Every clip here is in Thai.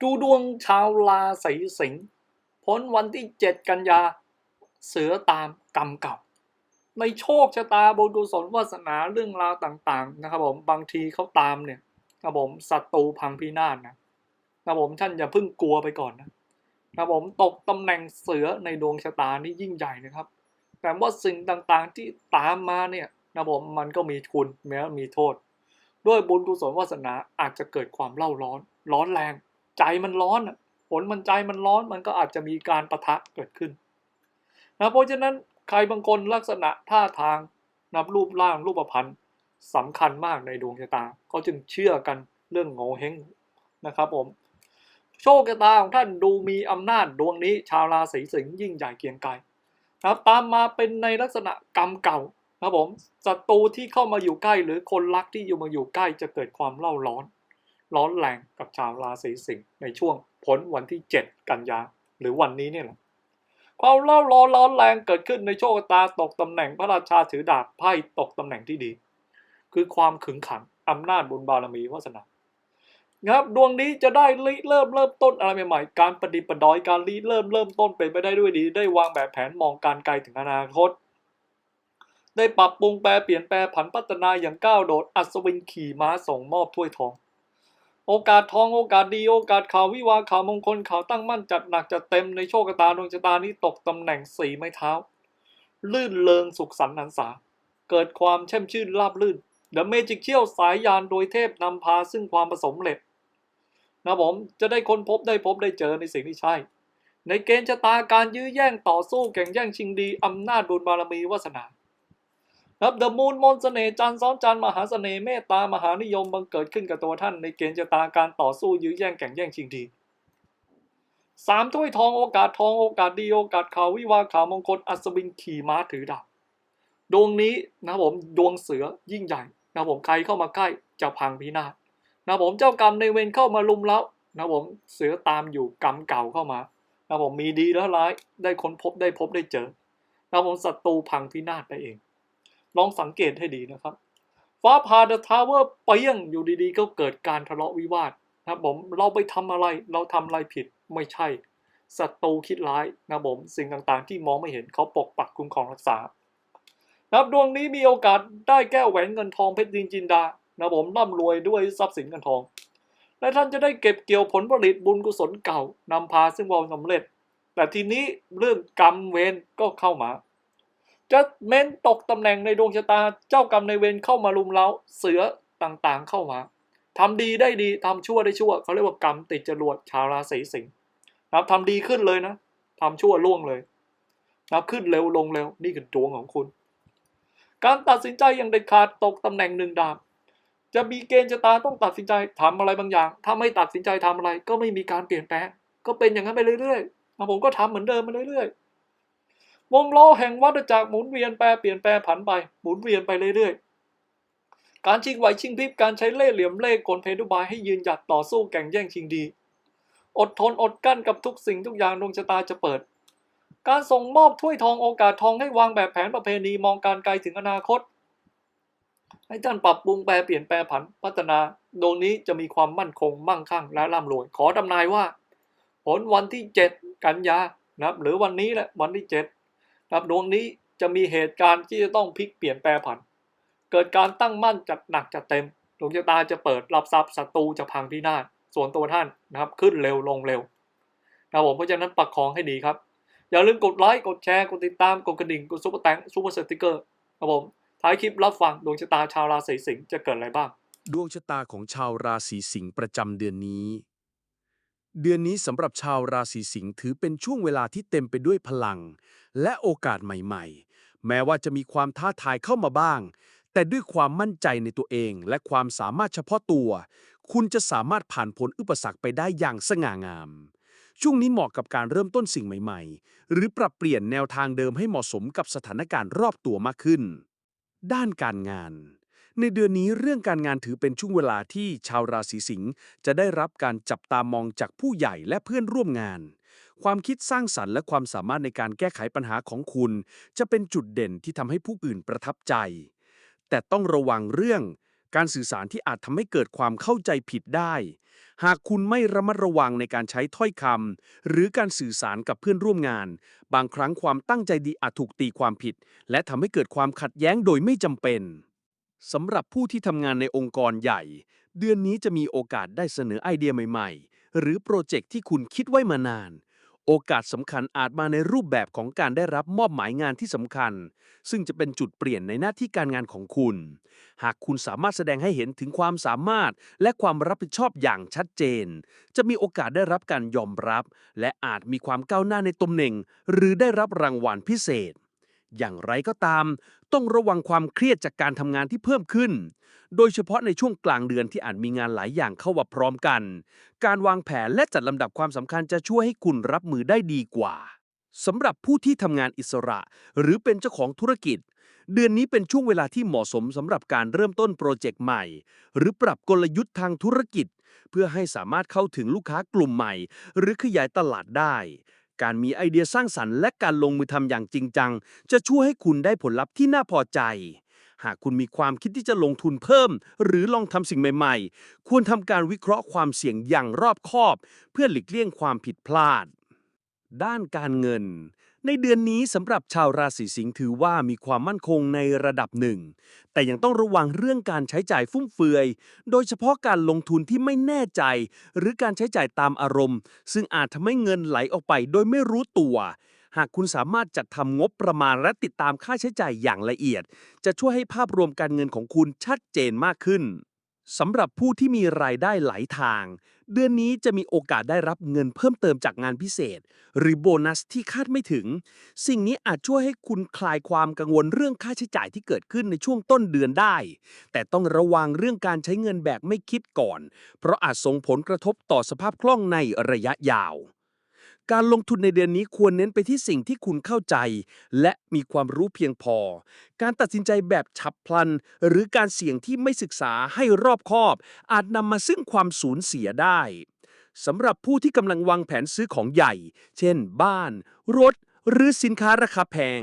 ดูดวงชาวราศีสิงห์พ้นวันที่ 7 กันยา เสือตามกรรมเก่า ในโชคชะตาบุญกุศลวาสนาเรื่องราวต่างๆ นะครับผมบางทีเขาตามเนี่ยครับผมศัตรูพังพินาศนะครับผมท่านอย่าเพิ่งกลัวไปก่อนนะครับผมตกตำแหน่งเสือในดวงชะตานี่ยิ่งใหญ่นะครับ แต่ว่าสิ่งต่างๆที่ตามมาเนี่ยนะครับผมมันก็มีคุณแม้มีโทษ ด้วยบุญกุศลวาสนาอาจจะเกิดความเล่าร้อน ร้อนแรง ใจมันร้อนผลมันใจมันร้อนมันก็อาจจะมีการประทะเกิดขึ้นนะเพราะฉะนั้นใครบางคนลักษณะท่าทางนับรูปร่างรูปพรรณสำคัญมากในดวงชะตาก็จึงเชื่อกันเรื่องโงเฮงนะครับผม โชคชะตาของท่านดูมีอำนาจดวงนี้ ชาวราศีสิงห์ยิ่งใหญ่เกียงไกรนะครับตามมาเป็นในลักษณะกรรมเก่าครับผมศัตรูที่เข้ามาอยู่ใกล้หรือคนรักที่อยู่มาอยู่ใกล้จะเกิดความเล่าร้อน ร้อนแรงกับชาวราศีสิงห์ในช่วงพ้นวันที่ 7 กันยาหรือวันนี้เนี่ยแหละความเล่าร้อนร้อนแรงเกิดขึ้นในโชคตาตกตำแหน่งพระราชาถือดาบไพ่ตกตำแหน่งที่ดี คือความขึงขังอำนาจบุญบารมีวาสนาครับดวงนี้จะได้ริเริ่มเริ่มต้นอะไรใหม่ๆ การประดิปดอยการริเริ่มเริ่มต้นเป็นไปได้ด้วยดี ได้วางแบบแผนมองการไกลถึงอนาคต ได้ปรับปรุงแปลเปลี่ยนแปลผันพัฒนาอย่างก้าวโดด อัศวินขี่ม้าส่งมอบถ้วยทอง โอกาสทองโอกาสดีโอกาสข่าววิวาข่าวมงคลข่าวตั้งมั่นจัดหนักจัดเต็มในโชคชะตาดวงชะตานี้ตกตำแหน่งสี่ไม้เท้า ลื่นเลิงสุขสันต์หันษาเกิดความแช่มชื่นราบลื่นเดอะเมจิกเชี่ยวสายยานโดยเทพนำพาซึ่งความประสมเร็จนะผมจะได้ค้นพบได้พบได้เจอในสิ่งที่ใช่ ในเกณฑ์ชะตาการยื้อแย่งต่อสู้แข่งแย่งชิงดีอำนาจบุญบารมีวาสนา ครับเดอะมูนมนเสน่ห์จันทร์ซ้อนจันทร์มหาเสน่ห์เมตตามหานิยมบังเกิดขึ้นกับตัวท่านในเกณฑ์ชะตาการต่อสู้ยื้อแย่งแข่งแย่งชิงดีสามถ้วยทองโอกาสทองโอกาสดีโอกาสข่าววิวาข่าวมงคลอัศวินขี่ม้าถือดาบดวงนี้นะผมดวงเสือยิ่งใหญ่นะผมใครเข้ามาใกล้จะพังพินาศนะผมเจ้ากรรมในเวรเข้ามาลุมแล้วนะผมเสือตามอยู่กรรมเก่าเข้ามานะผมมีดีและร้ายได้ค้นพบได้พบได้เจอนะผมศัตรูพังพินาศไปเอง ลองสังเกตให้ดีนะครับ ฟ้าผ่าเดอะทาวเวอร์เปี้ยงอยู่ดีๆ ก็เกิดการทะเลาะวิวาทนะผมเราไปทำอะไรเราทำอะไรผิดไม่ใช่ศัตรูคิดร้ายนะผมสิ่งต่างๆ ที่มองไม่เห็นเขาปกปักคุ้มครองรักษานับดวงนี้มีโอกาสได้แก้วแหวนเงินทองเพชรดินจินดานะผมร่ำรวยด้วยทรัพย์สินเงินทอง และท่านจะได้เก็บเกี่ยวผลผลิตบุญกุศลเก่านำพาซึ่งความสำเร็จ แต่ทีนี้เรื่องกรรมเวรก็เข้ามา จะเม้นตกตำแหน่งในดวงชะตาเจ้ากรรมในเวรเข้ามาลุมเล้าเสือต่างๆเข้ามาทำดีได้ดีทำชั่วได้ชั่วเขาเรียกว่ากรรมติดจรวดชาวราศีสิงห์นะครับทำดีขึ้นเลยนะทำชั่วล่วงเลยนะครับขึ้นเร็วลงเร็วนี่คือดวงของคุณ การตัดสินใจอย่างเด็ดขาดตกตำแหน่งหนึ่งดาบจะมีเกณฑ์ชะตาต้องตัดสินใจทำอะไรบางอย่าง ถ้าไม่ตัดสินใจทำอะไร ก็ไม่มีการเปลี่ยนแปลง ก็เป็นอย่างนั้นไปเรื่อยๆผมก็ทำเหมือนเดิมมาเรื่อยๆ วงล้อแห่งวัฏจักรหมุนเวียนแปรเปลี่ยนแปลผันไปหมุนเวียนไปเรื่อยๆ การชิงไหวชิงพริบการใช้เล่ห์เหลี่ยมเล่ห์กลเพดุบายให้ยืนหยัดต่อสู้แข่งแย่งชิงดี อดทนอดกั้นกับทุกสิ่งทุกอย่างดวงชะตาจะเปิด การส่งมอบถ้วยทองโอกาสทองให้วางแบบแผนประเพณีมองการไกลถึงอนาคต ให้ท่านปรับปรุงแปลเปลี่ยนแปลผันพัฒนาดวงนี้จะมีความมั่นคงมั่งคั่งและร่ำรวยขอทำนายว่า ผลวันที่ 7 กันยานะครับหรือวันนี้แหละวันที่ 7 ครับดวงนี้จะมีเหตุการณ์ที่จะต้องพลิกเปลี่ยนแปลผัน เกิดการตั้งมั่นจัดหนักจัดเต็มดวงชะตาจะเปิดรับทรัพย์ศัตรูจะพังพินาศส่วนตัวท่านนะครับขึ้นเร็วลงเร็วนะครับผมเพราะฉะนั้นประคองให้ดีครับ อย่าลืมกดไลค์กดแชร์กดติดตามกดกระดิ่งกดซุปเปอร์แตงซุปเปอร์สติกเกอร์ครับผมท้ายคลิปรับฟังดวงชะตาชาวราศีสิงห์จะเกิดอะไรบ้าง ดวงชะตาของชาวราศีสิงห์ประจำเดือนนี้ เดือนนี้สำหรับชาวราศีสิงห์ถือเป็นช่วงเวลาที่เต็มไปด้วยพลัง และโอกาสใหม่ๆ แม้ว่าจะมีความท้าทายเข้ามาบ้าง แต่ด้วยความมั่นใจในตัวเอง และความสามารถเฉพาะตัว คุณจะสามารถผ่านพ้นอุปสรรคไปได้อย่างสง่างาม ช่วงนี้เหมาะกับการเริ่มต้นสิ่งใหม่ๆ หรือปรับเปลี่ยนแนวทางเดิมให้เหมาะสมกับสถานการณ์รอบตัวมากขึ้น ด้านการงาน ในเดือนนี้เรื่องการงานถือเป็นช่วงเวลาที่ชาวราศีสิงห์จะได้รับการจับตามองจากผู้ใหญ่และเพื่อนร่วมงาน ความคิดสร้างสรรค์และความสามารถในการแก้ไขปัญหาของคุณ จะเป็นจุดเด่นที่ทำให้ผู้อื่นประทับใจ แต่ต้องระวังเรื่องการสื่อสารที่อาจทำให้เกิดความเข้าใจผิดได้ หากคุณไม่ระมัดระวังในการใช้ถ้อยคำหรือการสื่อสารกับเพื่อนร่วมงาน บางครั้งความตั้งใจดีอาจถูกตีความผิด และทำให้เกิดความขัดแย้งโดยไม่จำเป็น สำหรับผู้ที่ทำงานในองค์กรใหญ่ เดือนนี้จะมีโอกาสได้เสนอไอเดียใหม่ๆ หรือโปรเจกต์ที่คุณคิดไว้มานาน โอกาสสำคัญอาจมาในรูปแบบของการได้รับมอบหมายงานที่สำคัญ ซึ่งจะเป็นจุดเปลี่ยนในหน้าที่การงานของคุณ หากคุณสามารถแสดงให้เห็นถึงความสามารถ และความรับผิดชอบอย่างชัดเจน จะมีโอกาสได้รับการยอมรับ และอาจมีความก้าวหน้าในตำแหน่ง หรือได้รับรางวัลพิเศษ อย่างไรก็ตาม ต้องระวังความเครียดจากการทำงานที่เพิ่มขึ้น โดยเฉพาะในช่วงกลางเดือนที่อาจมีงานหลายอย่างเข้ามาพร้อมกัน การวางแผนและจัดลำดับความสำคัญจะช่วยให้คุณรับมือได้ดีกว่าสำหรับผู้ที่ทำงานอิสระ หรือเป็นเจ้าของธุรกิจ เดือนนี้เป็นช่วงเวลาที่เหมาะสมสำหรับการเริ่มต้นโปรเจกต์ใหม่ หรือปรับกลยุทธ์ทางธุรกิจ เพื่อให้สามารถเข้าถึงลูกค้ากลุ่มใหม่ หรือขยายตลาดได้ การมีไอเดียสร้างสรรค์และการลงมือทำอย่างจริงจัง จะช่วยให้คุณได้ผลลัพธ์ที่น่าพอใจ หากคุณมีความคิดที่จะลงทุนเพิ่ม หรือลองทำสิ่งใหม่ ๆ ควรทำการวิเคราะห์ความเสี่ยงอย่างรอบคอบ เพื่อหลีกเลี่ยงความผิดพลาด ด้านการเงิน ในเดือนนี้สำหรับชาวราศีสิงห์ถือว่ามีความมั่นคงในระดับหนึ่ง แต่ยังต้องระวังเรื่องการใช้จ่ายฟุ่มเฟือย โดยเฉพาะการลงทุนที่ไม่แน่ใจ หรือการใช้จ่ายตามอารมณ์ ซึ่งอาจทำให้เงินไหลออกไปโดยไม่รู้ตัว หากคุณสามารถจัดทำงบประมาณและติดตามค่าใช้จ่ายอย่างละเอียด จะช่วยให้ภาพรวมการเงินของคุณชัดเจนมากขึ้นสำหรับผู้ที่มีรายได้หลายทาง เดือนนี้จะมีโอกาสได้รับเงินเพิ่มเติมจากงานพิเศษ หรือโบนัสที่คาดไม่ถึง สิ่งนี้อาจช่วยให้คุณคลายความกังวลเรื่องค่าใช้จ่ายที่เกิดขึ้นในช่วงต้นเดือนได้ แต่ต้องระวังเรื่องการใช้เงินแบบไม่คิดก่อน เพราะอาจส่งผลกระทบต่อสภาพคล่องในระยะยาว การลงทุนในเดือนนี้ควรเน้นไปที่สิ่งที่คุณเข้าใจ และมีความรู้เพียงพอ การตัดสินใจแบบฉับพลัน หรือการเสี่ยงที่ไม่ศึกษาให้รอบคอบ อาจนำมาซึ่งความสูญเสียได้สำหรับผู้ที่กำลังวางแผนซื้อของใหญ่ เช่น บ้าน รถ หรือสินค้าราคาแพง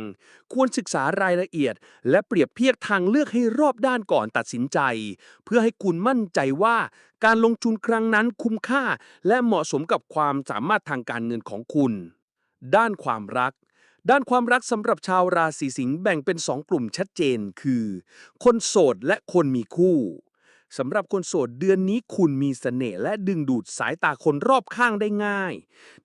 ควรศึกษารายละเอียด และเปรียบเทียบทางเลือกให้รอบด้านก่อนตัดสินใจ เพื่อให้คุณมั่นใจว่า การลงทุนครั้งนั้นคุ้มค่า และเหมาะสมกับความสามารถทางการเงินของคุณ ด้านความรักด้านความรักสำหรับชาวราศีสิงห์แบ่งเป็น 2 กลุ่มชัดเจนคือ คนโสดและคนมีคู่ สำหรับคนโสดเดือนนี้คุณมีเสน่ห์และดึงดูดสายตาคนรอบข้างได้ง่าย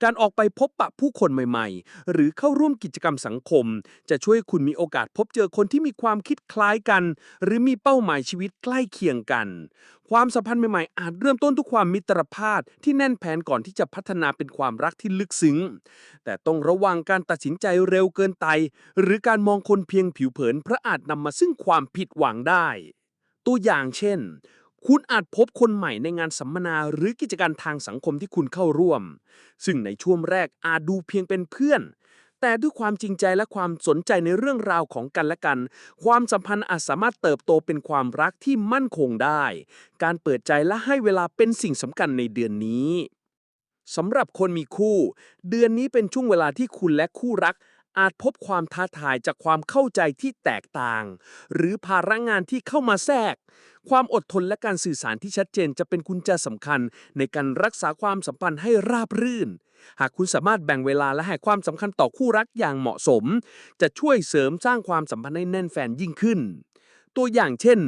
การออกไปพบปะผู้คนใหม่ๆ หรือเข้าร่วมกิจกรรมสังคม จะช่วยให้คุณมีโอกาสพบเจอคนที่มีความคิดคล้ายกัน หรือมีเป้าหมายชีวิตใกล้เคียงกัน ความสัมพันธ์ใหม่ๆ อาจเริ่มต้นด้วยความมิตรภาพที่แน่นแผนก่อนที่จะพัฒนาเป็นความรักที่ลึกซึ้ง แต่ต้องระวังการตัดสินใจเร็วเกินไป หรือการมองคนเพียงผิวเผินเพราะอาจนำมาซึ่งความผิดหวังได้ ตัวอย่างเช่น คุณอาจพบคนใหม่ในงานสัมมนาหรือกิจการทางสังคมที่คุณเข้าร่วม ซึ่งในช่วงแรกอาจดูเพียงเป็นเพื่อน แต่ด้วยความจริงใจและความสนใจในเรื่องราวของกันและกัน ความสัมพันธ์อาจสามารถเติบโตเป็นความรักที่มั่นคงได้ การเปิดใจและให้เวลาเป็นสิ่งสำคัญในเดือนนี้สำหรับคนมีคู่ เดือนนี้เป็นช่วงเวลาที่คุณและคู่รัก อาจพบความท้าทายจากความเข้าใจที่แตกต่าง หรือภาระงานที่เข้ามาแทรก ความอดทนและการสื่อสารที่ชัดเจนจะเป็นกุญแจสำคัญ ในการรักษาความสัมพันธ์ให้ราบรื่น หากคุณสามารถแบ่งเวลาและให้ความสำคัญต่อคู่รักอย่างเหมาะสม จะช่วยเสริมสร้างความสัมพันธ์ให้แน่นแฟนยิ่งขึ้น ตัวอย่างเช่น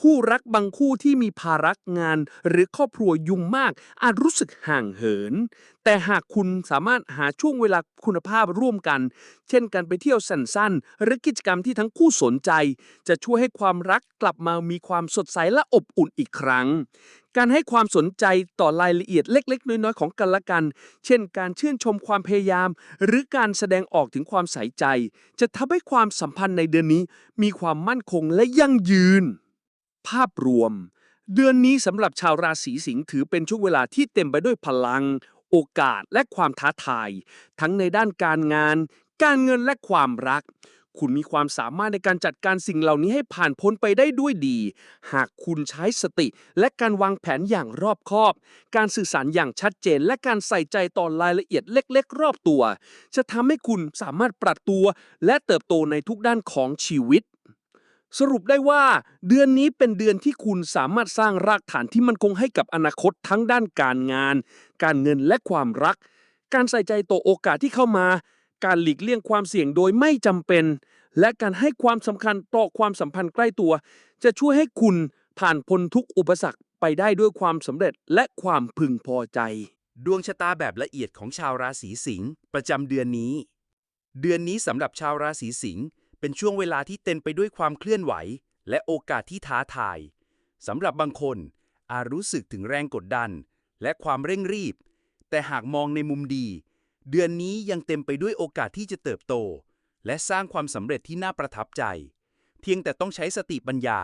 คู่รักบางคู่ที่มีภาระงาน หรือครอบครัวยุ่งมาก อาจรู้สึกห่างเหิน แต่หากคุณสามารถหาช่วงเวลาคุณภาพร่วมกัน เช่นการไปเที่ยวสั้นๆ หรือกิจกรรมที่ทั้งคู่สนใจ จะช่วยให้ความรักกลับมามีความสดใสและอบอุ่นอีกครั้ง การให้ความสนใจต่อรายละเอียดเล็ก ๆ น้อยๆของกันและกัน เช่น การชื่นชมความพยายาม หรือการแสดงออกถึงความใส่ใจ จะทำให้ความสัมพันธ์ในเดือนนี้ มีความมั่นคงและยั่งยืน ภาพรวม เดือนนี้สำหรับชาวราศีสิงห์ถือเป็นช่วงเวลาที่เต็มไปด้วยพลัง โอกาสและความท้าทาย ทั้งในด้านการงาน การเงินและความรัก คุณมีความสามารถในการจัดการสิ่งเหล่านี้ให้ผ่านพ้นไปได้ด้วยดี หากคุณใช้สติและการวางแผนอย่างรอบคอบ การสื่อสารอย่างชัดเจน และการใส่ใจต่อรายละเอียดเล็ก ๆ รอบตัว จะทำให้คุณสามารถปรับตัว และเติบโตในทุกด้านของชีวิต สรุปได้ว่าเดือนนี้เป็นเดือนที่คุณสามารถสร้างรากฐานที่มันคงให้กับอนาคตทั้งด้านการงาน การเงินและความรัก การใส่ใจต่อโอกาสที่เข้ามา การหลีกเลี่ยงความเสี่ยงโดยไม่จำเป็น และการให้ความสำคัญต่อความสัมพันธ์ใกล้ตัว จะช่วยให้คุณผ่านพ้นทุกอุปสรรคไปได้ด้วยความสำเร็จและความพึงพอใจ ดวงชะตาแบบละเอียดของชาวราศีสิงห์ประจำเดือนนี้ เดือนนี้สำหรับชาวราศีสิงห์ เป็นช่วงเวลาที่เต็มไปด้วยความเคลื่อนไหว และโอกาสที่ท้าทายสำหรับบางคนอาจรู้สึกถึงแรงกดดัน และความเร่งรีบ แต่หากมองในมุมดี เดือนนี้ยังเต็มไปด้วยโอกาสที่จะเติบโต และสร้างความสำเร็จที่น่าประทับใจ เพียงแต่ต้องใช้สติปัญญา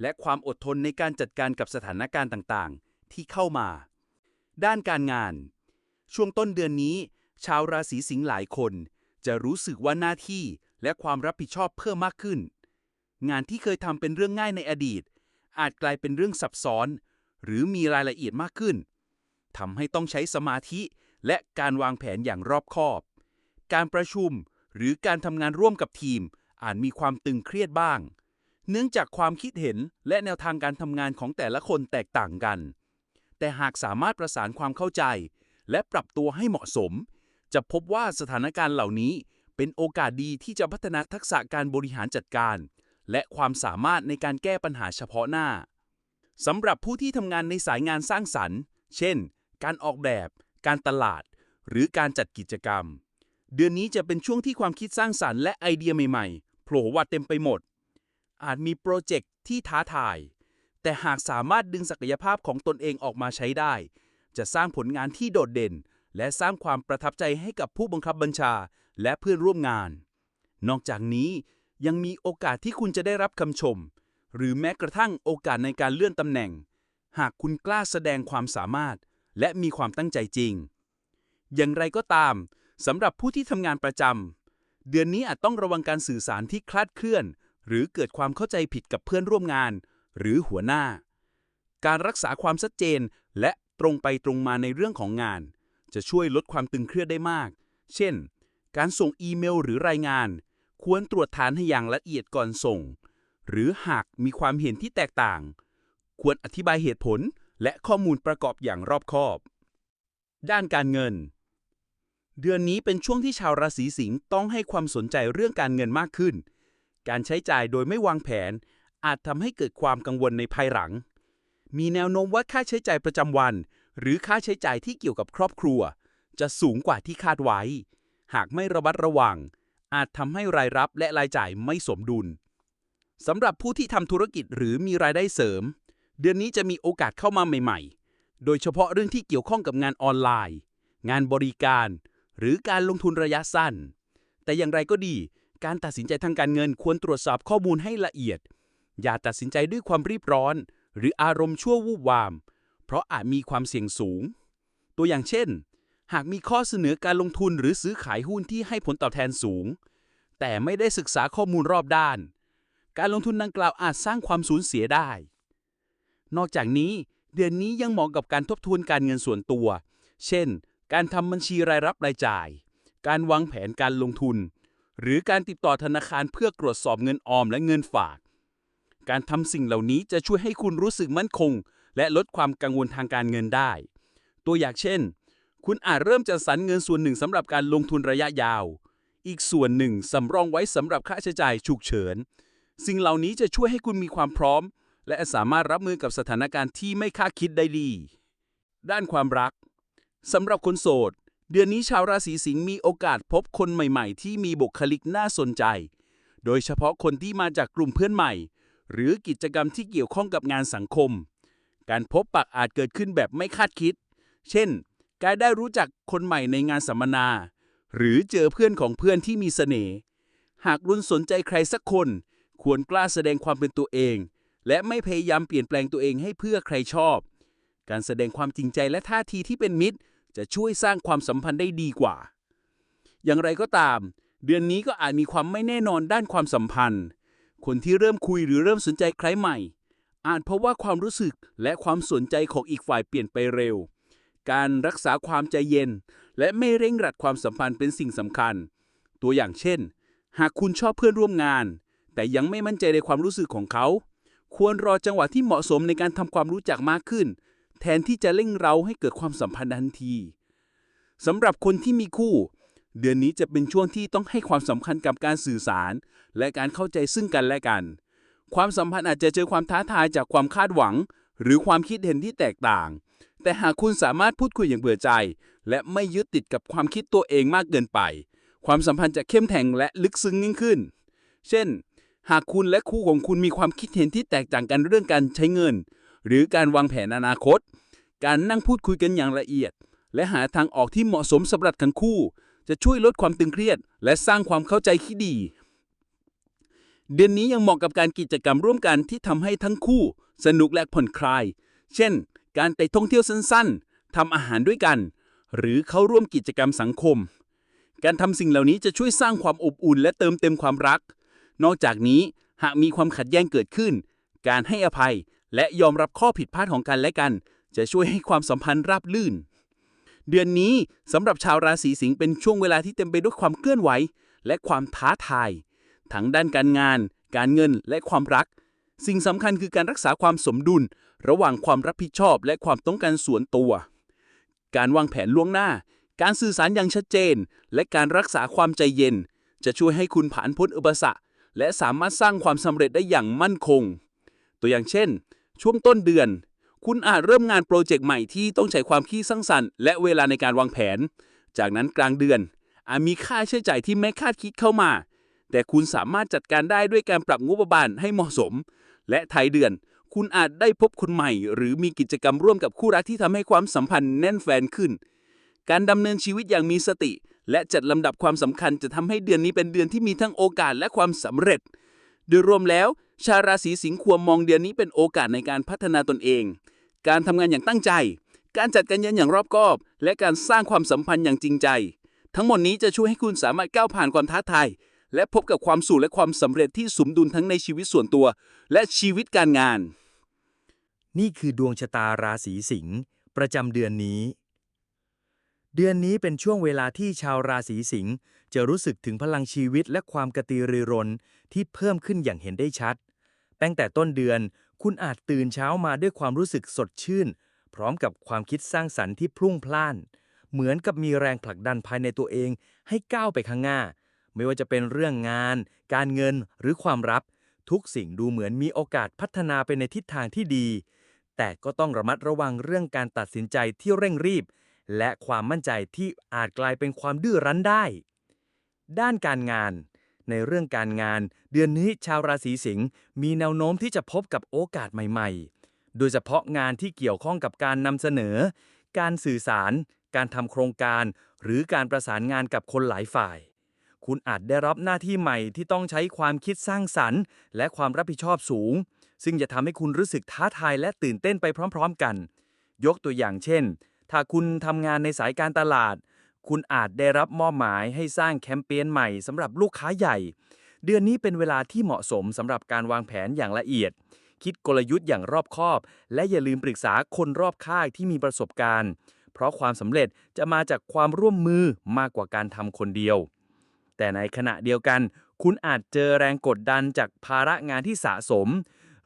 และความอดทนในการจัดการกับสถานการณ์ต่างๆ ที่เข้ามา ด้านการงาน ช่วงต้นเดือนนี้ ชาวราศีสิงห์หลายคน จะรู้สึกว่าหน้าที่ และความรับผิดชอบเพิ่มมากขึ้น งานที่เคยทำเป็นเรื่องง่ายในอดีต อาจกลายเป็นเรื่องซับซ้อน หรือมีรายละเอียดมากขึ้นทำให้ต้องใช้สมาธิและการวางแผนอย่างรอบคอบ การประชุมหรือการทำงานร่วมกับทีม อาจมีความตึงเครียดบ้าง เนื่องจากความคิดเห็นและแนวทางการทำงานของแต่ละคนแตกต่างกัน แต่หากสามารถประสานความเข้าใจ และปรับตัวให้เหมาะสม จะพบว่าสถานการณ์เหล่านี้ เป็นโอกาสดีที่จะพัฒนาทักษะการบริหารจัดการ และความสามารถในการแก้ปัญหาเฉพาะหน้าสำหรับผู้ที่ทำงานในสายงานสร้างสรรค์ เช่น การออกแบบ การตลาด หรือการจัดกิจกรรม เดือนนี้จะเป็นช่วงที่ความคิดสร้างสรรค์และไอเดียใหม่ๆโผล่ว่าเต็มไปหมด อาจมีโปรเจกต์ที่ท้าทาย แต่หากสามารถดึงศักยภาพของตนเองออกมาใช้ได้ จะสร้างผลงานที่โดดเด่น และสร้างความประทับใจให้กับผู้บังคับบัญชา และเพื่อนร่วมงาน นอกจากนี้ยังมีโอกาสที่คุณจะได้รับคำชม หรือแม้กระทั่งโอกาสในการเลื่อนตำแหน่ง หากคุณกล้าแสดงความสามารถ และมีความตั้งใจจริง อย่างไรก็ตามสำหรับผู้ที่ทำงานประจำเดือนนี้อาจต้องระวังการสื่อสารที่คลาดเคลื่อน หรือเกิดความเข้าใจผิดกับเพื่อนร่วมงาน หรือหัวหน้า การรักษาความชัดเจนและตรงไปตรงมาในเรื่องของงาน จะช่วยลดความตึงเครียดได้มาก เช่น การส่งอีเมลหรือรายงาน ควรตรวจฐานให้อย่างละเอียดก่อนส่ง หรือหากมีความเห็นที่แตกต่าง ควรอธิบายเหตุผลและข้อมูลประกอบอย่างรอบคอบ ด้านการเงิน เดือนนี้เป็นช่วงที่ชาวราศีสิงห์ต้องให้ความสนใจเรื่องการเงินมากขึ้น การใช้จ่ายโดยไม่วางแผน อาจทำให้เกิดความกังวลในภายหลัง มีแนวโน้มว่าค่าใช้จ่ายประจำวัน หรือค่าใช้จ่ายที่เกี่ยวกับครอบครัว จะสูงกว่าที่คาดไว้ หากไม่ระมัดระวัง อาจทำให้รายรับและรายจ่ายไม่สมดุลสำหรับผู้ที่ทำธุรกิจหรือมีรายได้เสริม เดือนนี้จะมีโอกาสเข้ามาใหม่ๆ โดยเฉพาะเรื่องที่เกี่ยวข้องกับงานออนไลน์ งานบริการ หรือการลงทุนระยะสั้น แต่อย่างไรก็ดี การตัดสินใจทางการเงินควรตรวจสอบข้อมูลให้ละเอียด อย่าตัดสินใจด้วยความรีบร้อน หรืออารมณ์ชั่ววูบวาม เพราะอาจมีความเสี่ยงสูง ตัวอย่างเช่น หากมีข้อเสนอการลงทุนหรือซื้อขายหุ้นที่ให้ผลตอบแทนสูง แต่ไม่ได้ศึกษาข้อมูลรอบด้าน การลงทุนดังกล่าวอาจสร้างความสูญเสียได้ นอกจากนี้ เดือนนี้ยังเหมาะกับการทบทวนการเงินส่วนตัว เช่น การทำบัญชีรายรับรายจ่าย การวางแผนการลงทุน หรือการติดต่อธนาคารเพื่อตรวจสอบเงินออมและเงินฝาก การทำสิ่งเหล่านี้จะช่วยให้คุณรู้สึกมั่นคง และลดความกังวลทางการเงินได้ ตัวอย่างเช่น คุณอาจเริ่มจัดสรรเงินส่วนหนึ่งสำหรับการลงทุนระยะยาว อีกส่วนหนึ่งสำรองไว้สำหรับค่าใช้จ่ายฉุกเฉิน สิ่งเหล่านี้จะช่วยให้คุณมีความพร้อม และสามารถรับมือกับสถานการณ์ที่ไม่คาดคิดได้ดี ด้านความรักสำหรับคนโสด เดือนนี้ชาวราศีสิงห์มีโอกาสพบคนใหม่ๆ ที่มีบุคลิกน่าสนใจ โดยเฉพาะคนที่มาจากกลุ่มเพื่อนใหม่ หรือกิจกรรมที่เกี่ยวข้องกับงานสังคม การพบปะอาจเกิดขึ้นแบบไม่คาดคิด เช่น การได้รู้จักคนใหม่ในงานสัมมนา หรือเจอเพื่อนของเพื่อนที่มีเสน่ห์หากรุ่นสนใจใครสักคน ควรกล้าแสดงความเป็นตัวเอง และไม่พยายามเปลี่ยนแปลงตัวเองให้เพื่อใครชอบ การแสดงความจริงใจและท่าทีที่เป็นมิตร จะช่วยสร้างความสัมพันธ์ได้ดีกว่า อย่างไรก็ตาม เดือนนี้ก็อาจมีความไม่แน่นอนด้านความสัมพันธ์ คนที่เริ่มคุยหรือเริ่มสนใจใครใหม่อาจเพราะว่าความรู้สึกและความสนใจของอีกฝ่ายเปลี่ยนไปเร็ว การรักษาความใจเย็น และไม่เร่งรัดความสัมพันธ์เป็นสิ่งสำคัญ ตัวอย่างเช่น หากคุณชอบเพื่อนร่วมงาน แต่ยังไม่มั่นใจในความรู้สึกของเขา ควรรอจังหวะที่เหมาะสมในการทำความรู้จักมากขึ้น แทนที่จะเร่งเร้าให้เกิดความสัมพันธ์ทันทีสำหรับคนที่มีคู่ เดือนนี้จะเป็นช่วงที่ต้องให้ความสำคัญกับการสื่อสาร และการเข้าใจซึ่งกันและกัน ความสัมพันธ์อาจจะเจอความท้าทายจากความคาดหวัง หรือความคิดเห็นที่แตกต่าง แต่หากคุณสามารถพูดคุยอย่างเบื่อใจ และไม่ยึดติดกับความคิดตัวเองมากเกินไป ความสัมพันธ์จะเข้มแข็งและลึกซึ้งยิ่งขึ้น เช่น หากคุณและคู่ของคุณมีความคิดเห็นที่แตกต่างกันเรื่องการใช้เงิน หรือการวางแผนอนาคต การนั่งพูดคุยกันอย่างละเอียด และหาทางออกที่เหมาะสมสำหรับทั้งคู่ จะช่วยลดความตึงเครียด และสร้างความเข้าใจที่ดี เดือนนี้ยังเหมาะกับการกิจกรรมร่วมกันที่ทำให้ทั้งคู่ สนุกและผ่อนคลาย เช่น การไปท่องเที่ยวสั้นๆทำอาหารด้วยกัน หรือเข้าร่วมกิจกรรมสังคม การทำสิ่งเหล่านี้จะช่วยสร้างความอบอุ่นและเติมเต็มความรัก นอกจากนี้หากมีความขัดแย้งเกิดขึ้น การให้อภัยและยอมรับข้อผิดพลาดของกันและกัน จะช่วยให้ความสัมพันธ์ราบลื่น เดือนนี้สำหรับชาวราศีสิงห์เป็นช่วงเวลาที่เต็มไปด้วยความเคลื่อนไหว และความท้าทาย ทั้งด้านการงาน การเงินและความรัก สิ่งสำคัญคือการรักษาความสมดุล ระหว่างความรับผิดชอบและความต้องการส่วนตัว การวางแผนล่วงหน้า การสื่อสารอย่างชัดเจน และการรักษาความใจเย็น จะช่วยให้คุณผ่านพ้นอุปสรรคและสามารถสร้างความสำเร็จได้อย่างมั่นคง ตัวอย่างเช่น ช่วงต้นเดือน คุณอาจเริ่มงานโปรเจกต์ใหม่ที่ต้องใช้ความคิดสร้างสรรค์และเวลาในการวางแผน จากนั้นกลางเดือน อาจมีค่าใช้จ่ายที่ไม่คาดคิดเข้ามา แต่คุณสามารถจัดการได้ด้วยการปรับงบประมาณให้เหมาะสม และท้ายเดือน คุณอาจได้พบคนใหม่ หรือมีกิจกรรมร่วมกับคู่รักที่ทำให้ความสัมพันธ์แน่นแฟนขึ้น การดำเนินชีวิตอย่างมีสติ และจัดลำดับความสำคัญจะทำให้เดือนนี้เป็นเดือนที่มีทั้งโอกาสและความสำเร็จ โดยรวมแล้ว ชาวราศีสิงห์ควรมองเดือนนี้เป็นโอกาสในการพัฒนาตนเอง การทำงานอย่างตั้งใจ การจัดการเงินอย่างรอบคอบ และการสร้างความสัมพันธ์อย่างจริงใจ ทั้งหมดนี้จะช่วยให้คุณสามารถก้าวผ่านความท้าทายและพบกับความสุขและความสำเร็จที่สมดุลทั้งในชีวิตส่วนตัว และชีวิตการงาน นี่คือดวงชะตาราศีสิงห์ประจำเดือนนี้ เดือนนี้เป็นช่วงเวลาที่ชาวราศีสิงห์จะรู้สึกถึงพลังชีวิตและความกระตือรือร้นที่เพิ่มขึ้นอย่างเห็นได้ชัด ตั้งแต่ต้นเดือนคุณอาจตื่นเช้ามาด้วยความรู้สึกสดชื่น พร้อมกับความคิดสร้างสรรค์ที่พรุ่งพล่าน เหมือนกับมีแรงผลักดันภายในตัวเองให้ก้าวไปข้างหน้า ไม่ว่าจะเป็นเรื่องงาน การเงินหรือความรับ ทุกสิ่งดูเหมือนมีโอกาสพัฒนาไปในทิศทางที่ดี แต่ก็ต้องระมัดระวังเรื่องการตัดสินใจที่เร่งรีบ และความมั่นใจที่อาจกลายเป็นความดื้อรั้นได้ ด้านการงาน ในเรื่องการงาน เดือนนี้ชาวราศีสิงห์มีแนวโน้มที่จะพบกับโอกาสใหม่ๆ โดยเฉพาะงานที่เกี่ยวข้องกับการนำเสนอ การสื่อสาร การทำโครงการ หรือการประสานงานกับคนหลายฝ่าย คุณอาจได้รับหน้าที่ใหม่ที่ต้องใช้ความคิดสร้างสรรค์ และความรับผิดชอบสูง ซึ่งจะทำให้คุณรู้สึกท้าทายและตื่นเต้นไปพร้อม ๆ กัน ยกตัวอย่างเช่น ถ้าคุณทำงานในสายการตลาด คุณอาจได้รับมอบหมายให้สร้างแคมเปญใหม่สำหรับลูกค้าใหญ่ เดือนนี้เป็นเวลาที่เหมาะสมสำหรับการวางแผนอย่างละเอียด คิดกลยุทธ์อย่างรอบคอบ และอย่าลืมปรึกษาคนรอบข้างที่มีประสบการณ์ เพราะความสำเร็จจะมาจากความร่วมมือมากกว่าการทำคนเดียว แต่ในขณะเดียวกัน คุณอาจเจอแรงกดดันจากภาระงานที่สะสม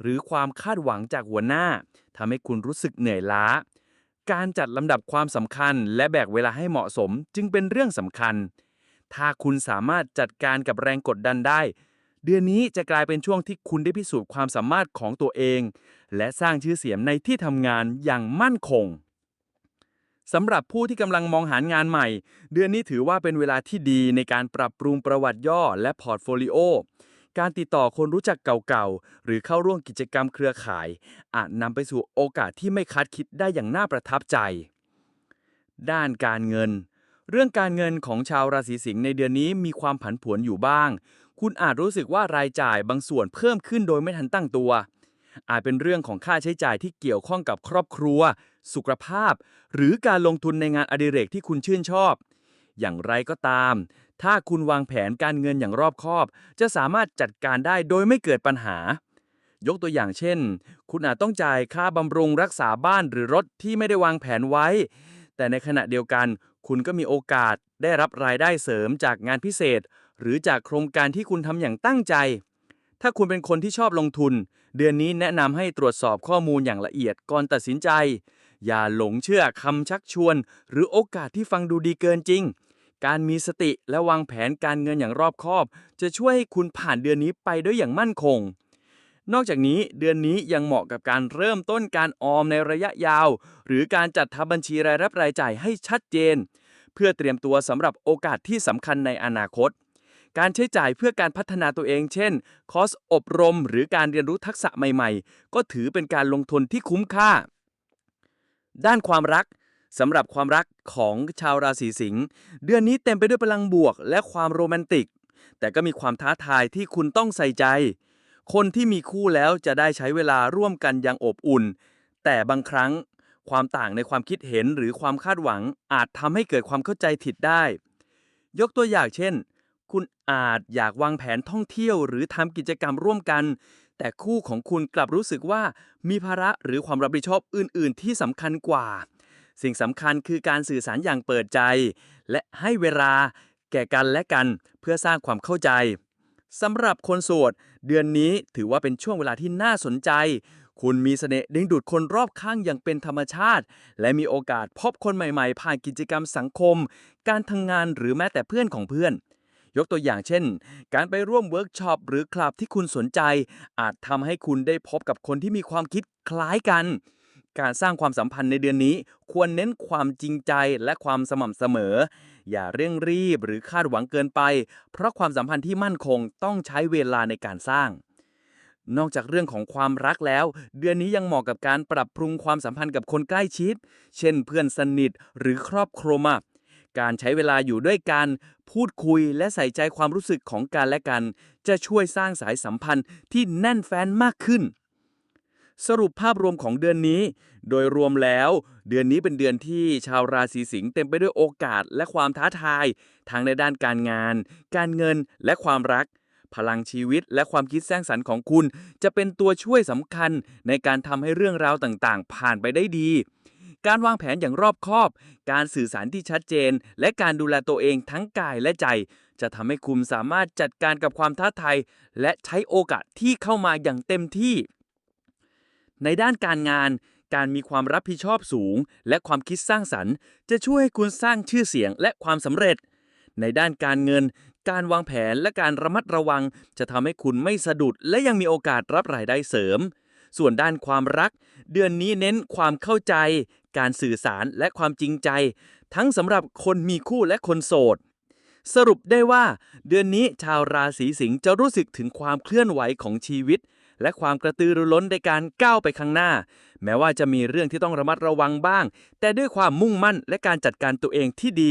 หรือความคาดหวังจากหัวหน้าทำให้คุณรู้สึกเหนื่อยล้า การจัดลำดับความสำคัญ และแบ่งเวลาให้เหมาะสมจึงเป็นเรื่องสำคัญ ถ้าคุณสามารถจัดการกับแรงกดดันได้ เดือนนี้จะกลายเป็นช่วงที่คุณได้พิสูจน์ความสามารถของตัวเอง และสร้างชื่อเสียงในที่ทำงานอย่างมั่นคงสำหรับผู้ที่กำลังมองหางานใหม่ เดือนนี้ถือว่าเป็นเวลาที่ดีในการปรับปรุงประวัติย่อและพอร์ตโฟลิโอ การติดต่อคนรู้จักเก่าๆ หรือเข้าร่วมกิจกรรมเครือข่าย อาจนำไปสู่โอกาสที่ไม่คาดคิดได้อย่างน่าประทับใจ ด้านการเงิน เรื่องการเงินของชาวราศีสิงห์ในเดือนนี้มีความผันผวนอยู่บ้าง คุณอาจรู้สึกว่ารายจ่ายบางส่วนเพิ่มขึ้นโดยไม่ทันตั้งตัว อาจเป็นเรื่องของค่าใช้จ่ายที่เกี่ยวข้องกับครอบครัว สุขภาพ หรือการลงทุนในงานอดิเรกที่คุณชื่นชอบ อย่างไรก็ตาม ถ้าคุณวางแผนการเงินอย่างรอบคอบ จะสามารถจัดการได้โดยไม่เกิดปัญหา ยกตัวอย่างเช่น คุณอาจต้องจ่ายค่าบำรุงรักษาบ้านหรือรถที่ไม่ได้วางแผนไว้ แต่ในขณะเดียวกัน คุณก็มีโอกาสได้รับรายได้เสริมจากงานพิเศษ หรือจากโครงการที่คุณทำอย่างตั้งใจ ถ้าคุณเป็นคนที่ชอบลงทุน เดือนนี้แนะนำให้ตรวจสอบข้อมูลอย่างละเอียดก่อนตัดสินใจ อย่าหลงเชื่อคำชักชวน หรือโอกาสที่ฟังดูดีเกินจริง การมีสติและวางแผนการเงินอย่างรอบคอบ จะช่วยให้คุณผ่านเดือนนี้ไปได้อย่างมั่นคง นอกจากนี้เดือนนี้ยังเหมาะกับการเริ่มต้นการออมในระยะยาว หรือการจัดทำบัญชีรายรับรายจ่ายให้ชัดเจน เพื่อเตรียมตัวสำหรับโอกาสที่สำคัญในอนาคต การใช้จ่ายเพื่อการพัฒนาตัวเอง เช่น คอร์สอบรม หรือการเรียนรู้ทักษะใหม่ ๆ ก็ถือเป็นการลงทุนที่คุ้มค่า ด้านความรัก สำหรับความรักของชาวราศีสิงห์เดือนนี้เต็มไปด้วยพลังบวกและความโรแมนติก แต่ก็มีความท้าทายที่คุณต้องใส่ใจ คนที่มีคู่แล้วจะได้ใช้เวลาร่วมกันอย่างอบอุ่น แต่บางครั้งความต่างในความคิดเห็นหรือความคาดหวังอาจทำให้เกิดความเข้าใจผิดได้ ยกตัวอย่างเช่น คุณอาจอยากวางแผนท่องเที่ยว หรือทำกิจกรรมร่วมกัน แต่คู่ของคุณกลับรู้สึกว่ามีภาระหรือความรับผิดชอบอื่น ๆ ที่สำคัญกว่า สิ่งสำคัญคือการสื่อสารอย่างเปิดใจ และให้เวลาแก่กันและกันเพื่อสร้างความเข้าใจสำหรับคนโสด เดือนนี้ถือว่าเป็นช่วงเวลาที่น่าสนใจ คุณมีเสน่ห์ดึงดูดคนรอบข้างอย่างเป็นธรรมชาติ และมีโอกาสพบคนใหม่ๆ ผ่านกิจกรรมสังคม การทำงานหรือแม้แต่เพื่อนของเพื่อน ยกตัวอย่างเช่น การไปร่วมเวิร์กช็อปหรือคลับที่คุณสนใจ อาจทำให้คุณได้พบกับคนที่มีความคิดคล้ายกัน การสร้างความสัมพันธ์ในเดือนนี้ ควรเน้นความจริงใจและความสม่ำเสมอ อย่าเร่งรีบหรือคาดหวังเกินไป เพราะความสัมพันธ์ที่มั่นคงต้องใช้เวลาในการสร้าง นอกจากเรื่องของความรักแล้ว เดือนนี้ยังเหมาะกับการปรับปรุงความสัมพันธ์กับคนใกล้ชิด เช่น เพื่อนสนิทหรือครอบครัวการใช้เวลาอยู่ด้วยกัน พูดคุยและใส่ใจความรู้สึกของกันและกัน จะช่วยสร้างสายสัมพันธ์ที่แน่นแฟ้นมากขึ้น สรุปภาพรวมของเดือนนี้ โดยรวมแล้ว เดือนนี้เป็นเดือนที่ชาวราศีสิงห์เต็มไปด้วยโอกาสและความท้าทาย ทั้งในด้านการงาน การเงินและความรัก พลังชีวิตและความคิดสร้างสรรค์ของคุณ จะเป็นตัวช่วยสำคัญในการทำให้เรื่องราวต่างๆ ผ่านไปได้ดี การวางแผนอย่างรอบคอบ การสื่อสารที่ชัดเจน และการดูแลตัวเองทั้งกายและใจ จะทำให้คุณสามารถจัดการกับความท้าทายและใช้โอกาสที่เข้ามาอย่างเต็มที่ ในด้านการงาน การมีความรับผิดชอบสูง และความคิดสร้างสรรค์ จะช่วยให้คุณสร้างชื่อเสียงและความสำเร็จ ในด้านการเงิน การวางแผนและการระมัดระวัง จะทำให้คุณไม่สะดุด และยังมีโอกาสรับรายได้เสริม ส่วนด้านความรัก เดือนนี้เน้นความเข้าใจ การสื่อสารและความจริงใจ ทั้งสำหรับคนมีคู่และคนโสดสรุปได้ว่า เดือนนี้ชาวราศีสิงห์จะรู้สึกถึงความเคลื่อนไหวของชีวิต และความกระตือรือร้นในการก้าวไปข้างหน้า แม้ว่าจะมีเรื่องที่ต้องระมัดระวังบ้าง แต่ด้วยความมุ่งมั่นและการจัดการตัวเองที่ดี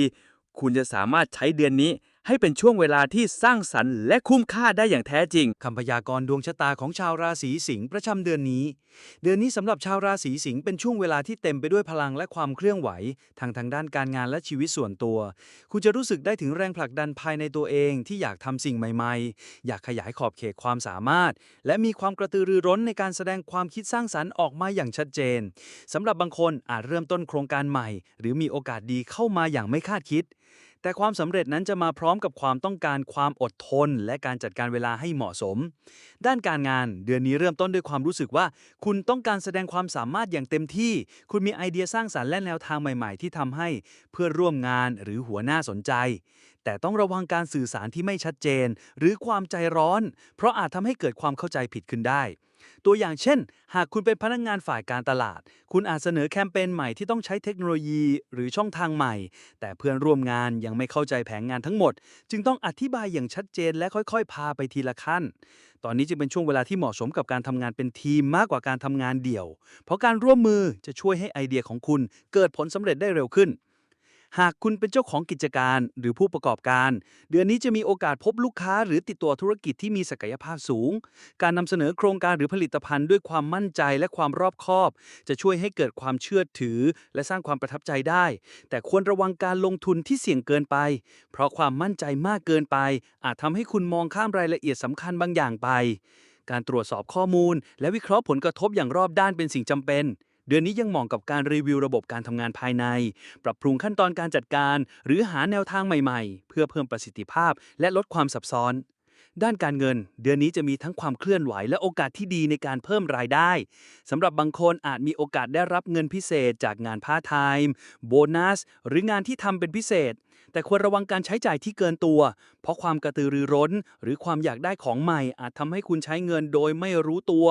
คุณจะสามารถใช้เดือนนี้ ให้เป็นช่วงเวลาที่สร้างสรรค์และคุ้มค่าได้อย่างแท้จริง คำพยากรณ์ดวงชะตาของชาวราศีสิงห์ประจำเดือนนี้ เดือนนี้สำหรับชาวราศีสิงห์เป็นช่วงเวลาที่เต็มไปด้วยพลังและความเคลื่อนไหว ทางทางด้านการงานและชีวิตส่วนตัว คุณจะรู้สึกได้ถึงแรงผลักดันภายในตัวเองที่อยากทำสิ่งใหม่ ๆ อยากขยายขอบเขตความสามารถ และมีความกระตือรือร้นในการแสดงความคิดสร้างสรรค์ออกมาอย่างชัดเจนสำหรับบางคนอาจเริ่มต้นโครงการใหม่ หรือมีโอกาสดีเข้ามาอย่างไม่คาดคิด แต่ความสำเร็จนั้นจะมาพร้อมกับความต้องการความอดทน และการจัดการเวลาให้เหมาะสม ด้านการงานเดือนนี้เริ่มต้นด้วยความรู้สึกว่า คุณต้องการแสดงความสามารถอย่างเต็มที่ คุณมีไอเดียสร้างสรรค์และแนวทางใหม่ๆ ที่ทำให้เพื่อนร่วมงานหรือหัวหน้าสนใจ แต่ต้องระวังการสื่อสารที่ไม่ชัดเจน หรือความใจร้อน เพราะอาจทำให้เกิดความเข้าใจผิดขึ้นได้ ตัวอย่างเช่น หากคุณเป็นพนักงานฝ่ายการตลาด คุณอาจเสนอแคมเปญใหม่ที่ต้องใช้เทคโนโลยีหรือช่องทางใหม่ แต่เพื่อนร่วมงานยังไม่เข้าใจแผนงานทั้งหมด จึงต้องอธิบายอย่างชัดเจนและค่อยๆ พาไปทีละขั้น ตอนนี้จึงเป็นช่วงเวลาที่เหมาะสมกับการทำงานเป็นทีมมากกว่าการทำงานเดี่ยว เพราะการร่วมมือจะช่วยให้ไอเดียของคุณเกิดผลสำเร็จได้เร็วขึ้น หากคุณเป็นเจ้าของกิจการหรือผู้ประกอบการ เดือนนี้จะมีโอกาสพบลูกค้าหรือติดตัวธุรกิจที่มีศักยภาพสูง การนำเสนอโครงการหรือผลิตภัณฑ์ด้วยความมั่นใจและความรอบคอบ จะช่วยให้เกิดความเชื่อถือ และสร้างความประทับใจได้ แต่ควรระวังการลงทุนที่เสี่ยงเกินไป เพราะความมั่นใจมากเกินไป อาจทำให้คุณมองข้ามรายละเอียดสำคัญบางอย่างไป การตรวจสอบข้อมูล และวิเคราะห์ผลกระทบอย่างรอบด้านเป็นสิ่งจำเป็น เดือนนี้ยังเหมาะกับการรีวิวระบบการทำงานภายใน ปรับปรุงขั้นตอนการจัดการ หรือหาแนวทางใหม่ๆ เพื่อเพิ่มประสิทธิภาพและลดความซับซ้อน ด้านการเงิน เดือนนี้จะมีทั้งความเคลื่อนไหวและโอกาสที่ดีในการเพิ่มรายได้สำหรับบางคนอาจมีโอกาสได้รับเงินพิเศษจากงานพาร์ทไทม์โบนัส หรืองานที่ทำเป็นพิเศษ แต่ควรระวังการใช้จ่ายที่เกินตัว เพราะความกระตือรือร้น หรือความอยากได้ของใหม่ อาจทำให้คุณใช้เงินโดยไม่รู้ตัว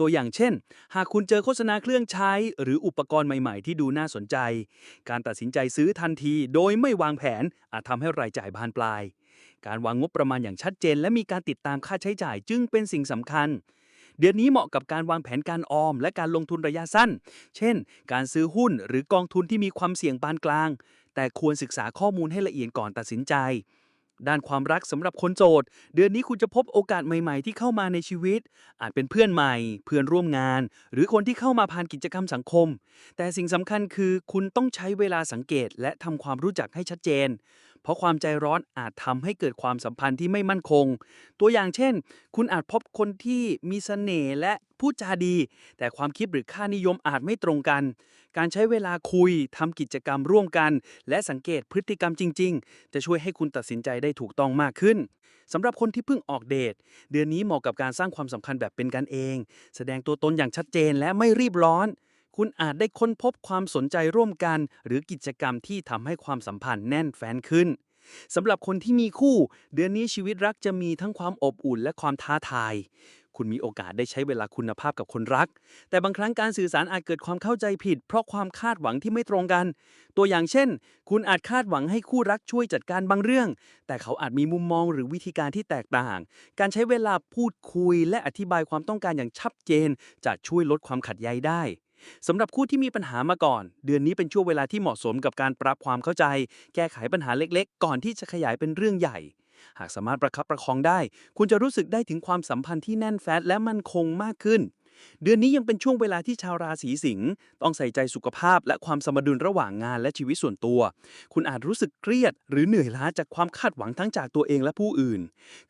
ตัวอย่างเช่น หากคุณเจอโฆษณาเครื่องใช้ หรืออุปกรณ์ใหม่ๆ ที่ดูน่าสนใจ การตัดสินใจซื้อทันทีโดยไม่วางแผน อาจทำให้รายจ่ายบานปลาย การวางงบประมาณอย่างชัดเจน และมีการติดตามค่าใช้จ่ายจึงเป็นสิ่งสำคัญ เดือนนี้เหมาะกับการวางแผนการออม และการลงทุนระยะสั้น เช่น การซื้อหุ้นหรือกองทุนที่มีความเสี่ยงปานกลาง แต่ควรศึกษาข้อมูลให้ละเอียดก่อนตัดสินใจ ด้านความรักสำหรับคนโสดเดือนนี้คุณจะพบโอกาสใหม่ๆ ที่เข้ามาในชีวิต อาจเป็นเพื่อนใหม่ เพื่อนร่วมงาน หรือคนที่เข้ามาผ่านกิจกรรมสังคม แต่สิ่งสำคัญคือคุณต้องใช้เวลาสังเกต และทำความรู้จักให้ชัดเจน เพราะความใจร้อนอาจทำให้เกิดความสัมพันธ์ที่ไม่มั่นคง ตัวอย่างเช่น คุณอาจพบคนที่มีเสน่ห์และพูดจาดี แต่ความคิดหรือค่านิยมอาจไม่ตรงกัน การใช้เวลาคุยทำกิจกรรมร่วมกัน และสังเกตพฤติกรรมจริง ๆ จะช่วยให้คุณตัดสินใจได้ถูกต้องมากขึ้นสำหรับคนที่เพิ่งออกเดท เดือนนี้เหมาะกับการสร้างความสัมพันธ์แบบเป็นกันเอง แสดงตัวตนอย่างชัดเจนและไม่รีบร้อน คุณอาจได้ค้นพบความสนใจร่วมกัน หรือกิจกรรมที่ทำให้ความสัมพันธ์แน่นแฟ้นขึ้นสำหรับคนที่มีคู่ เดือนนี้ชีวิตรักจะมีทั้งความอบอุ่นและความท้าทาย คุณมีโอกาสได้ใช้เวลาคุณภาพกับคนรัก แต่บางครั้งการสื่อสารอาจเกิดความเข้าใจผิด เพราะความคาดหวังที่ไม่ตรงกัน ตัวอย่างเช่น คุณอาจคาดหวังให้คู่รักช่วยจัดการบางเรื่อง แต่เขาอาจมีมุมมองหรือวิธีการที่แตกต่าง การใช้เวลาพูดคุยและอธิบายความต้องการอย่างชัดเจน จะช่วยลดความขัดแย้งได้ สำหรับคู่ที่มีปัญหามาก่อน เดือนนี้เป็นช่วงเวลาที่เหมาะสมกับการปรับความเข้าใจ แก้ไขปัญหาเล็กๆ ก่อนที่จะขยายเป็นเรื่องใหญ่ หากสามารถประคับประคองได้ คุณจะรู้สึกได้ถึงความสัมพันธ์ที่แน่นแฟ้นและมั่นคงมากขึ้น เดือนนี้ยังเป็นช่วงเวลาที่ชาวราศีสิงห์ต้องใส่ใจสุขภาพและความสมดุลระหว่างงานและชีวิตส่วนตัว คุณอาจรู้สึกเครียด หรือเหนื่อยล้าจากความคาดหวังทั้งจากตัวเองและผู้อื่น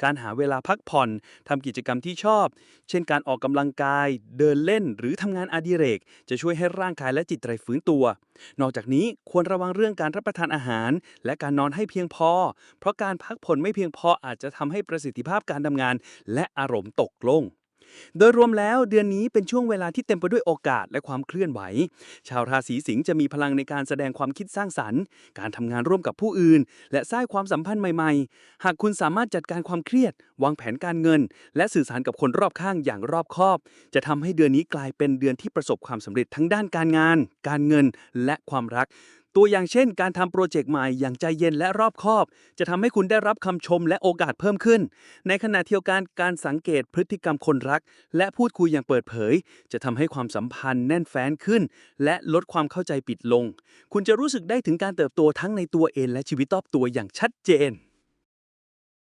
การหาเวลาพักผ่อนทำกิจกรรมที่ชอบ เช่นการออกกำลังกาย เดินเล่น หรือทำงานอดิเรก จะช่วยให้ร่างกายและจิตใจฟื้นตัว นอกจากนี้ควรระวังเรื่องการรับประทานอาหาร และการนอนให้เพียงพอ เพราะการพักผ่อนไม่เพียงพออาจจะทำให้ประสิทธิภาพการทำงาน และอารมณ์ตกลง โดยรวมแล้วเดือนนี้เป็นช่วงเวลาที่เต็มไปด้วยโอกาสและความเคลื่อนไหว ชาวราศีสิงห์จะมีพลังในการแสดงความคิดสร้างสรรค์ การทำงานร่วมกับผู้อื่น และสร้างความสัมพันธ์ใหม่ๆ หากคุณสามารถจัดการความเครียด วางแผนการเงิน และสื่อสารกับคนรอบข้างอย่างรอบคอบ จะทำให้เดือนนี้กลายเป็นเดือนที่ประสบความสำเร็จทั้งด้านการงาน การเงิน และความรัก ตัวอย่างเช่น การทำโปรเจกต์ใหม่อย่างใจเย็นและรอบคอบ จะทำให้คุณได้รับคำชมและโอกาสเพิ่มขึ้น ในขณะเดียวกันการสังเกตพฤติกรรมคนรัก และพูดคุยอย่างเปิดเผย จะทำให้ความสัมพันธ์แน่นแฟ้นขึ้น และลดความเข้าใจปิดลง คุณจะรู้สึกได้ถึงการเติบโตทั้งในตัวเองและชีวิตรอบตัวอย่างชัดเจน